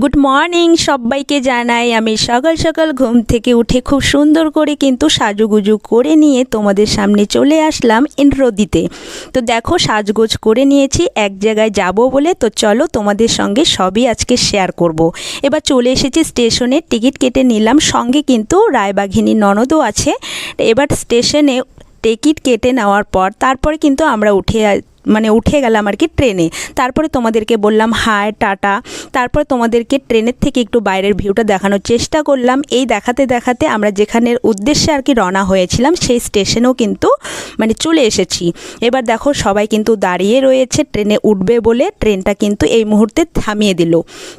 Good morning সবাইকে জানাই আমি সকাল সকাল ঘুম থেকে উঠে খুব সুন্দর করে কিন্তু সাজুগুজু করে নিয়ে তোমাদের সামনে চলে আসলাম ইন্ট্রো দিতে তো দেখো সাজগোজ করে নিয়েছি, এক জায়গায় যাব বলে, তো চলো তোমাদের সঙ্গে সবই আজকে শেয়ার করব। এবার চলে এসেছি স্টেশনে টিকিট কেটে নিলাম, সঙ্গে কিন্তু রায়বাঘিনী ননদও আছে এবার স্টেশনে টিকিট কেটে নেওয়ার পর, তারপরে কিন্তু আমরা উঠে মানে উঠে গেলাম আর কি ট্রেনে। তারপরে তোমাদেরকে বললাম হায় টাটা। তারপরে তোমাদেরকে ট্রেনের থেকে একটু বাইরের ভিউটা দেখানোর চেষ্টা করলাম। এই দেখাতে দেখাতে আমরা যেখানের উদ্দেশ্যে আর কি রওনা হয়েছিলাম, সেই স্টেশনেও কিন্তু মানে চলে এসেছি। এবার দেখো, সবাই কিন্তু দাঁড়িয়ে রয়েছে, ট্রেনে উঠবে বলে ট্রেনটা কিন্তু এই মুহূর্তে থামিয়ে দিল।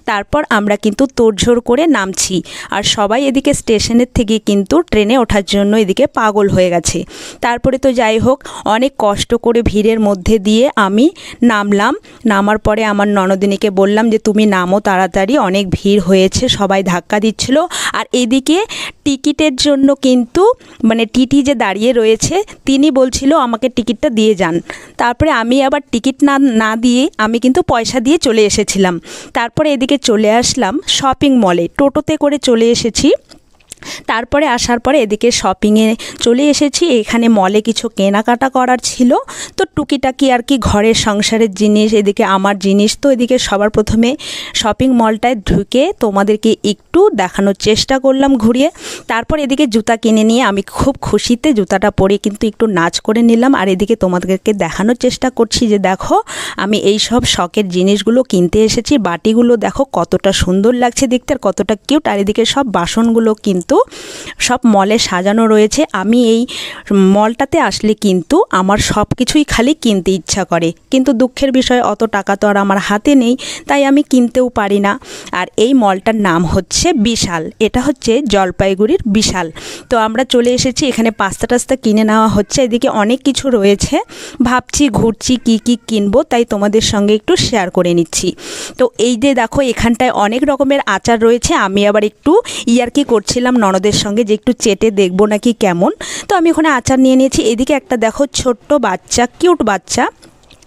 তারপর আমরা কিন্তু তোড়ঝোড় করে নামছি আর সবাই এদিকে স্টেশনের থেকে কিন্তু ট্রেনে ওঠার জন্য এদিকে পাগল হয়ে গেছে। তারপরে তো যাই হোক, অনেক কষ্ট করে ভিড়ের মধ্যে দিয়ে দিয়ে আমি নামলাম। নামার পরে আমার ননদিনীকে বললাম যে, তুমি নামো তাড়াতাড়ি, অনেক ভিড় হয়েছে, সবাই ধাক্কা দিচ্ছিল। আর এদিকে টিকিটের জন্য কিন্তু মানে টিটি যে দাঁড়িয়ে রয়েছে, তিনি বলছিল, আমাকে টিকিটটা দিয়ে যান। তারপরে আমি আবার টিকিট না না দিয়ে আমি কিন্তু পয়সা দিয়ে চলে এসেছিলাম। তারপরে এদিকে চলে আসলাম শপিং মলে। টোটোতে করে চলে এসেছি। তারপরে আসার পরে এদিকে শপিংয়ে চলে এসেছি। এখানে মলে কিছু কেনাকাটা করার ছিল। তো টুকিটাকি আর কি ঘরের সংসারের জিনিস, এদিকে আমার জিনিস তো এদিকে সবার প্রথমে শপিং মলটায় ঢুকে তোমাদেরকে একটু দেখানোর চেষ্টা করলাম ঘুরিয়ে। তারপর এদিকে জুতা কিনে নিয়ে আমি খুব খুশিতে জুতাটা পরে কিন্তু একটু নাচ করে নিলাম। আর এদিকে তোমাদেরকে দেখানোর চেষ্টা করছি যে দেখো, আমি এই সব শখের জিনিসগুলো কিনতে এসেছি। বাটিগুলো দেখো কতটা সুন্দর লাগছে দেখতে আর কতটা কিউট আর এদিকে সব বাসনগুলো কিন্তু কিন্তু সব মলে সাজানো রয়েছে। আমি এই মলটাতে আসলে কিন্তু আমার সব কিছুই খালি কিনতে ইচ্ছা করে। কিন্তু দুঃখের বিষয়, অত টাকা তো আর আমার হাতে নেই, তাই আমি কিনতেও পারি না। আর এই মলটার নাম হচ্ছে বিশাল। এটা হচ্ছে জলপাইগুড়ির বিশাল। তো আমরা চলে এসেছি, এখানে পাস্তা টাস্তা কিনে নেওয়া হচ্ছে। এদিকে অনেক কিছু রয়েছে। ভাবছি ঘুরছি কি কি কিনবো, তাই তোমাদের সঙ্গে একটু শেয়ার করে নিচ্ছি। তো এই যে দেখো, এখানটায় অনেক রকমের আচার রয়েছে। আমি আবার একটু ইয়ার্কি করছিলাম ননদের সঙ্গে যে একটু চেটে দেখব নাকি কেমন। তো আমি ওখানে আচার নিয়ে নিয়েছি। এদিকে একটা দেখো ছোট্ট বাচ্চা কিউট বাচ্চা।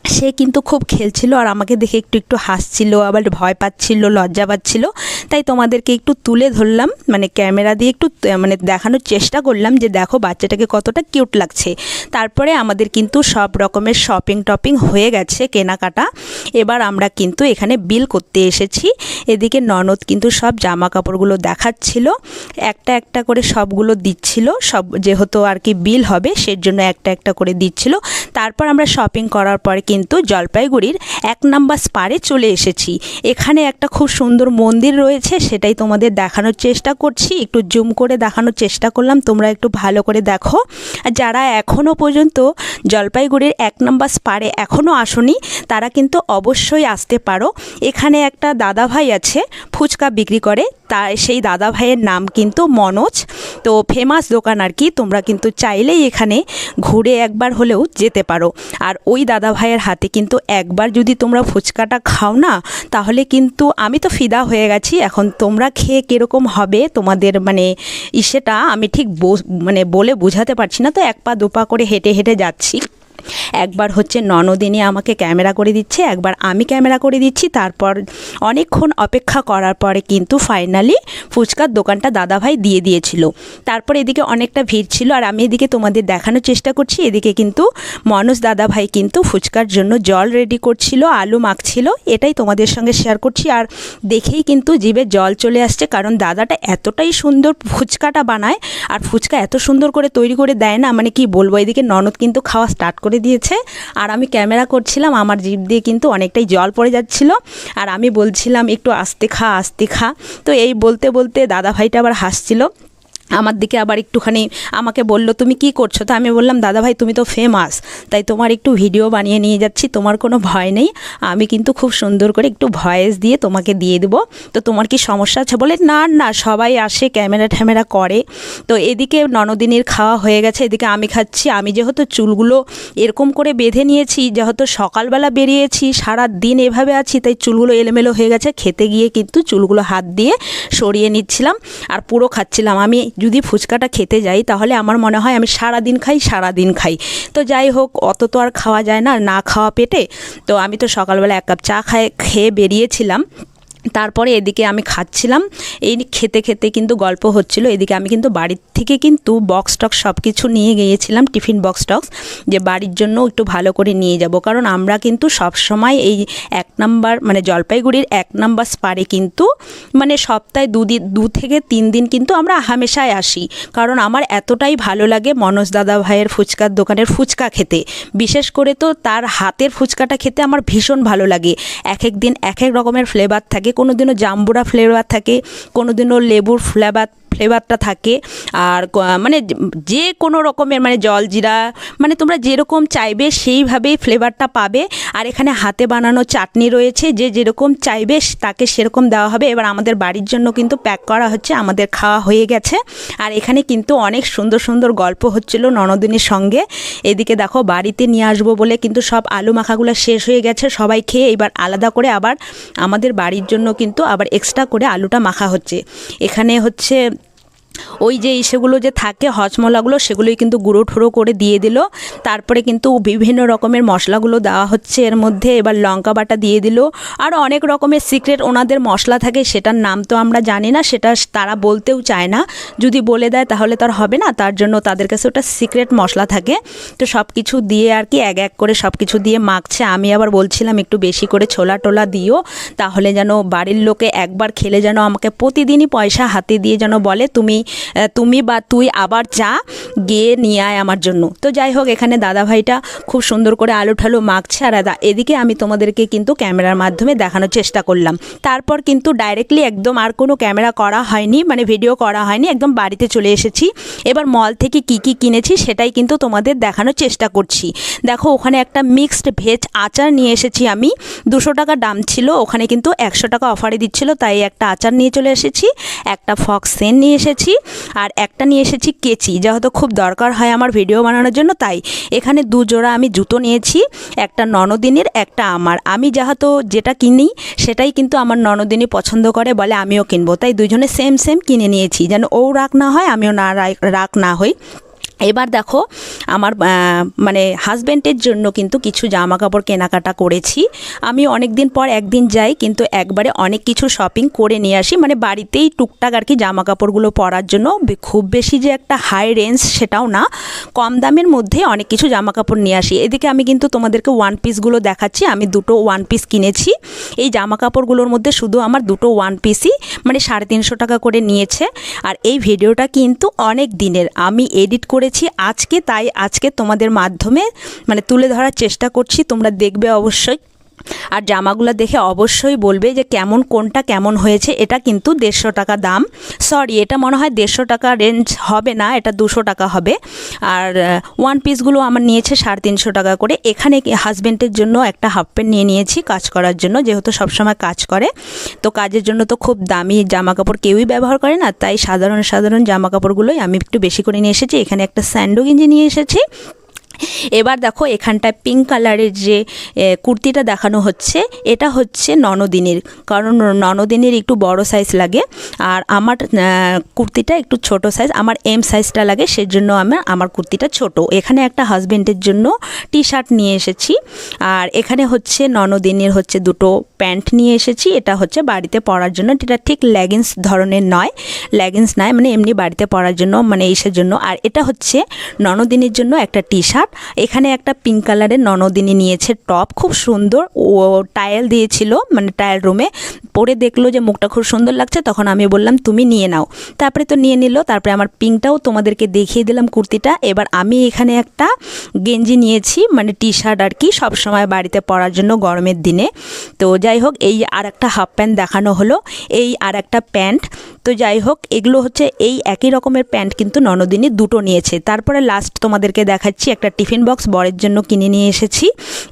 সে কিন্তু খুব খেলছিল আর আমাকে দেখে একটু একটু হাসছিল, আবার ভয় পাচ্ছিল, লজ্জা পাচ্ছিল। তাই তোমাদেরকে একটু তুলে ধরলাম মানে ক্যামেরা দিয়ে একটু মানে দেখানোর চেষ্টা করলাম যে দেখো বাচ্চাটাকে কতটা কিউট লাগছে। তারপরে আমাদের কিন্তু সব রকমের শপিং টপিং হয়ে গেছে কেনাকাটা। এবার আমরা কিন্তু এখানে বিল করতে এসেছি। এদিকে ননদ কিন্তু সব জামা কাপড়গুলো দেখাচ্ছিল। একটা একটা করে সবগুলো দিচ্ছিল, সব যেহেতু আর কি বিল হবে সের জন্য একটা একটা করে দিচ্ছিল। তারপর আমরা শপিং করার পরে কিন্তু জলপাইগুড়ির এক নাম্বার স্পারে চলে এসেছি। এখানে একটা খুব সুন্দর মন্দির রয়েছে, সেটাই তোমাদের দেখানোর চেষ্টা করছি। একটু জুম করে দেখানোর চেষ্টা করলাম, তোমরা একটু ভালো করে দেখো। যারা এখনও পর্যন্ত জলপাইগুড়ির এক নাম্বার স্পারে এখনও আসনি, তারা কিন্তু অবশ্যই আসতে পারো। এখানে একটা দাদা ভাই আছে, ফুচকা বিক্রি করে তা সেই দাদা ভাইয়ের নাম কিন্তু মনোজ। তো ফেমাস দোকান আর কি, তোমরা কিন্তু চাইলেই এখানে ঘুরে একবার হলেও যেতে পারো। আর ওই দাদা ভাইয়ের হাতে। কিন্তু একবার যদি তোমরা ফুচকাটা খাও না, তাহলে কিন্তু আমি তো ফিদা হয়ে গেছি। এখন তোমরা খেয়ে কীরকম হবে, তোমাদের মানে ইসেটা আমি ঠিক মানে বলে বোঝাতে পারছি না। তো এক পা দুপা করে হেঁটে হেঁটে যাচ্ছি। একবার হচ্ছে ননদিনী আমাকে ক্যামেরা করে দিচ্ছে, একবার আমি ক্যামেরা করে দিচ্ছি, তারপর অনেকক্ষণ অপেক্ষা করার পরে কিন্তু ফাইনালি ফুচকার দোকানটা দাদাভাই দিয়ে দিয়েছিল। তারপর এদিকে অনেকটা ভিড় ছিল, আর আমি এদিকে তোমাদের দেখানোর চেষ্টা করছি, এদিকে কিন্তু মনোজ দাদাভাই কিন্তু ফুচকার জন্য জল রেডি করছিল, আলু মাখছিল, এটাই তোমাদের সঙ্গে শেয়ার করছি, আর দেখেই কিন্তু জিভে জল চলে আসছে, কারণ দাদাটা এতটাই সুন্দর ফুচকাটা বানায়, আর ফুচকা এত সুন্দর করে তৈরি করে দেয় না মানে কি বলব, এদিকে ননদ কিন্তু খাওয়া স্টার্ট করে দিয়েছে। আর আমি ক্যামেরা করছিলাম, আমার জিপ দিয়ে কিন্তু অনেকটাই জল পড়ে যাচ্ছিল। আর আমি বলছিলাম, একটু আস্তে খা আস্তে খা। তো এই বলতে বলতে দাদা ভাইটা আবার হাসছিল। আমার দিকে আবার একটুখানি আমাকে বলল, তুমি কি করছ? তো আমি বললাম, দাদা ভাই, তুমি তো ফেমাস তাই তোমার একটু ভিডিও বানিয়ে নিয়ে যাচ্ছি, তোমার কোনো ভয় নেই। আমি কিন্তু খুব সুন্দর করে একটু ভয়েস দিয়ে তোমাকে দিয়ে দেবো। তো তোমার কি সমস্যা আছে? বলে, না না, সবাই আসে ক্যামেরা ট্যামেরা করে। তো এদিকে ননদিনীর খাওয়া হয়ে গেছে, এদিকে আমি খাচ্ছি। আমি যেহেতু চুলগুলো এরকম করে বেঁধে নিয়েছি, যেহেতু সকালবেলা বেরিয়েছি সারা দিন এভাবে আছি, তাই চুলগুলো এলোমেলো হয়ে গেছে। খেতে গিয়ে কিন্তু চুলগুলো হাত দিয়ে সরিয়ে নিচ্ছিলাম আর পুরো খাচ্ছিলাম। আমি যদি ফুচকাটা খেতে যাই, তাহলে আমার মনে হয় আমি সারা দিন খাই সারা দিন খাই। তো যাই হোক, অত তো আর খাওয়া যায় না না খাওয়া পেটে। তো আমি তো সকালবেলা এক কাপ চা খায়, খেয়ে বেরিয়েছিলাম। তারপরে এদিকে আমি খাচ্ছিলাম। এই খেতে খেতে কিন্তু গল্প হচ্ছিল। এদিকে আমি কিন্তু বাড়ির থেকে কিন্তু বক্স টক্স সব কিছু নিয়ে গিয়েছিলাম, টিফিন বক্স টক্স, যে বাড়ির জন্য একটু ভালো করে নিয়ে যাব। কারণ আমরা কিন্তু সব সময় এই এক নাম্বার মানে জলপাইগুড়ির এক নাম্বার স্পারে কিন্তু মানে সপ্তাহে দুদিন দু থেকে তিন দিন কিন্তু আমরা হামেশায় আসি। কারণ আমার এতটাই ভালো লাগে মনোজ দাদা ভাইয়ের ফুচকার দোকানের ফুচকা খেতে। বিশেষ করে তো তার হাতের ফুচকাটা খেতে আমার ভীষণ ভালো লাগে। এক এক দিন এক এক রকমের ফ্লেভার থাকে। কোনো দিনও জাম্বুরা ফ্লেভার থাকে কোনো দিনও লেবুর ফ্লেভার ফ্লেভারটা থাকে। আর মানে যে কোনো রকমের মানে জলজিরা মানে তোমরা যেরকম চাইবে সেইভাবেই ফ্লেভারটা পাবে। আর এখানে হাতে বানানো চাটনি রয়েছে, যে যেরকম চাইবে তাকে সেরকম দেওয়া হবে। এবার আমাদের বাড়ির জন্য কিন্তু প্যাক করা হচ্ছে, আমাদের খাওয়া হয়ে গেছে। আর এখানে কিন্তু অনেক সুন্দর সুন্দর গল্প হচ্ছিল ননদিনীর সঙ্গে। এদিকে দেখো বাড়িতে নিয়ে আসব বলে কিন্তু সব আলু মাখাগুলো শেষ হয়ে গেছে, সবাই খেয়ে এবার আলাদা করে আবার আমাদের বাড়ির জন্য কিন্তু আবার এক্সট্রা করে আলুটা মাখা হচ্ছে। এখানে হচ্ছে ওই যে সেগুলো যে থাকে, হজমলাগুলো, সেগুলোই কিন্তু গুঁড়ো ঠুড়ো করে দিয়ে দিল। তারপরে কিন্তু বিভিন্ন রকমের মশলাগুলো দেওয়া হচ্ছে এর মধ্যে। এবার লঙ্কা বাটা দিয়ে দিল। আর অনেক রকমের সিক্রেট ওনাদের মশলা থাকে, সেটার নাম তো আমরা জানি না, সেটা তারা বলতেও চায় না। যদি বলে দেয় তাহলে তার হবে না, তার জন্য তাদের কাছে ওটা সিক্রেট মশলা থাকে। তো সব কিছু দিয়ে আর কি, এক এক করে সব কিছু দিয়ে মাখছে। আমি আবার বলছিলাম, একটু বেশি করে ছোলা টোলা দিও, তাহলে যেন বাড়ির লোকে একবার খেলে যেন আমাকে প্রতিদিনই পয়সা হাতে দিয়ে যেন বলে, তুমি তুমি বা তুই আবার যা, গিয়ে নিয়ে আয় আমার জন্য। তো যাই হোক, এখানে দাদা ভাইটা খুব সুন্দর করে আলু ঠালু মাখছে। আর এদিকে আমি তোমাদেরকে কিন্তু ক্যামেরার মাধ্যমে দেখানোর চেষ্টা করলাম। তারপর কিন্তু ডাইরেক্টলি একদম আর কোনো ক্যামেরা করা হয়নি মানে ভিডিও করা হয়নি, একদম বাড়িতে চলে এসেছি। এবার মল থেকে কি কি কিনেছি সেটাই কিন্তু তোমাদের দেখানোর চেষ্টা করছি। দেখো, ওখানে একটা মিক্সড ভেজ আচার নিয়ে এসেছি আমি। দুশো টাকা দাম ছিল, ওখানে কিন্তু একশো টাকা অফারে দিচ্ছিল, তাই একটা আচার নিয়ে চলে এসেছি, একটা ফক্স সেন নিয়ে এসেছি আর একটা নিয়ে এসেছি কেচি। যেহেতু খুব দরকার হয় আমার ভিডিও বানানোর জন্য, তাই এখানে দু জোড়া আমি জুতো নিয়েছি, একটা ননদিনের, একটা আমার। আমি যেহেতু যেটা কিনি, সেটাই কিন্তু আমার ননদিনী পছন্দ করে বলে আমিও কিনবো। তাই দুজনে সেম সেম কিনে নিয়েছি। যেন ও রাগ না হয়, আমিও না রাগ- না হই। এবার দেখো, আমার মানে হাজব্যান্ডের জন্য কিন্তু কিছু জামা কাপড় কেনাকাটা করেছি। আমি অনেক দিন পর একদিন যাই, কিন্তু একবারে অনেক কিছু শপিং করে নিয়ে আসি। মানে বাড়িতেই টুকটাক আর কি জামা কাপড়গুলো পরার জন্য খুব বেশি যে একটা হাই রেঞ্জ সেটাও না, কম দামের মধ্যে অনেক কিছু জামা কাপড় নিয়ে আসি। এদিকে আমি কিন্তু তোমাদেরকে ওয়ান পিসগুলো দেখাচ্ছি। আমি দুটো ওয়ান পিস কিনেছি। এই জামা কাপড়গুলোর মধ্যে শুধু আমার দুটো ওয়ান পিসই মানে সাড়ে তিনশো টাকা করে নিয়েছে। আর এই ভিডিওটা কিন্তু অনেক দিনের। আমি এডিট করেছি আজকে তাই আজকে তোমাদের মাধ্যমে মানে তুলে ধরার চেষ্টা করছি তোমরা দেখবে অবশ্যই। আর জামাগুলো দেখে অবশ্যই বলবে যে কেমন, কোনটা কেমন হয়েছে, এটা কিন্তু দেড়শো টাকা দাম। সরি এটা মনে হয় দেড়শো টাকা রেঞ্জ হবে না, এটা দুশো টাকা হবে। আর ওয়ান পিসগুলো আমার নিয়েছে সাড়ে তিনশো টাকা করে। এখানে হাজব্যান্ডের জন্য একটা হাফ প্যান্ট নিয়ে নিয়েছি কাজ করার জন্য, যেহেতু সবসময় কাজ করে। তো কাজের জন্য তো খুব দামি জামা কাপড় কেউই ব্যবহার করে না, তাই সাধারণ সাধারণ জামা কাপড়গুলোই আমি একটু বেশি করে নিয়ে এসেছি। এখানে একটা স্যান্ডো গেঞ্জি নিয়ে এসেছি। এবার দেখো এখানটায় পিঙ্ক কালারের যে কুর্তিটা দেখানো হচ্ছে, এটা হচ্ছে ননদিনের। কারণ ননদিনের একটু বড় সাইজ লাগে, আর আমার কুর্তিটা একটু ছোট সাইজ আমার এম সাইজটা লাগে, সেজন্য আমার আমার কুর্তিটা ছোট। এখানে একটা হাজবেন্ডের জন্য টি শার্ট নিয়ে এসেছি, আর এখানে হচ্ছে ননদিনের হচ্ছে দুটো প্যান্ট নিয়ে এসেছি, এটা হচ্ছে বাড়িতে পরার জন্য এটা ঠিক লেগিংস ধরনের নয় লেগিংস নয় মানে এমনি বাড়িতে পরার জন্য মানে ইসের জন্য আর এটা হচ্ছে ননদিনীর জন্য একটা টি শার্ট এখানে একটা পিঙ্ক কালারের ননদিনী নিয়েছে টপ খুব সুন্দর। ও টাইল দিয়েছিল মানে টাইল রুমে পরে দেখল যে মুখটা খুব সুন্দর লাগছে, তখন আমি বললাম, তুমি নিয়ে নাও। তারপরে তো নিয়ে নিল, তারপরে আমার পিঙ্কটাও তোমাদেরকে দেখিয়ে দিলাম কুর্তিটা। এবার আমি এখানে একটা গেঞ্জি নিয়েছি মানে টি শার্ট আর কি, সবসময় বাড়িতে পরার জন্য গরমের দিনে। তো যাই হোক, এই আর একটা হাফ প্যান্ট দেখানো হলো, এই আর একটা প্যান্ট তো যাই হোক, এগুলো হচ্ছে এই একই রকমের প্যান্ট কিন্তু ননদিনী দুটো নিয়েছে। তারপরে লাস্ট তোমাদেরকে দেখাচ্ছি একটা টিফিন বক্স বরের জন্য কিনে নিয়ে এসেছি।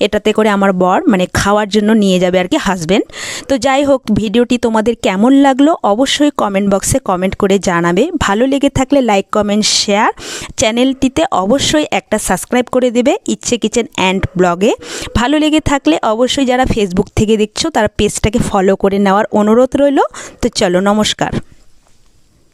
এটাতে করে আমার বর মানে খাওয়ার জন্য নিয়ে যাবে আর কি হাজব্যান্ড তো যাই হোক, ভিডিওটি তোমাদের কেমন লাগল অবশ্যই কমেন্ট বক্সে কমেন্ট করে জানাবে। ভালো লেগে থাকলে লাইক কমেন্ট শেয়ার চ্যানেলটিতে অবশ্যই একটা সাবস্ক্রাইব করে দেবে ইচ্ছে কিচেন অ্যান্ড ব্লগে। ভালো লেগে থাকলে অবশ্যই যারা ফেসবুক থেকে দেখছ, তারা পেজটাকে ফলো করে নেওয়ার অনুরোধ রইল। তো চলো, নমস্কার।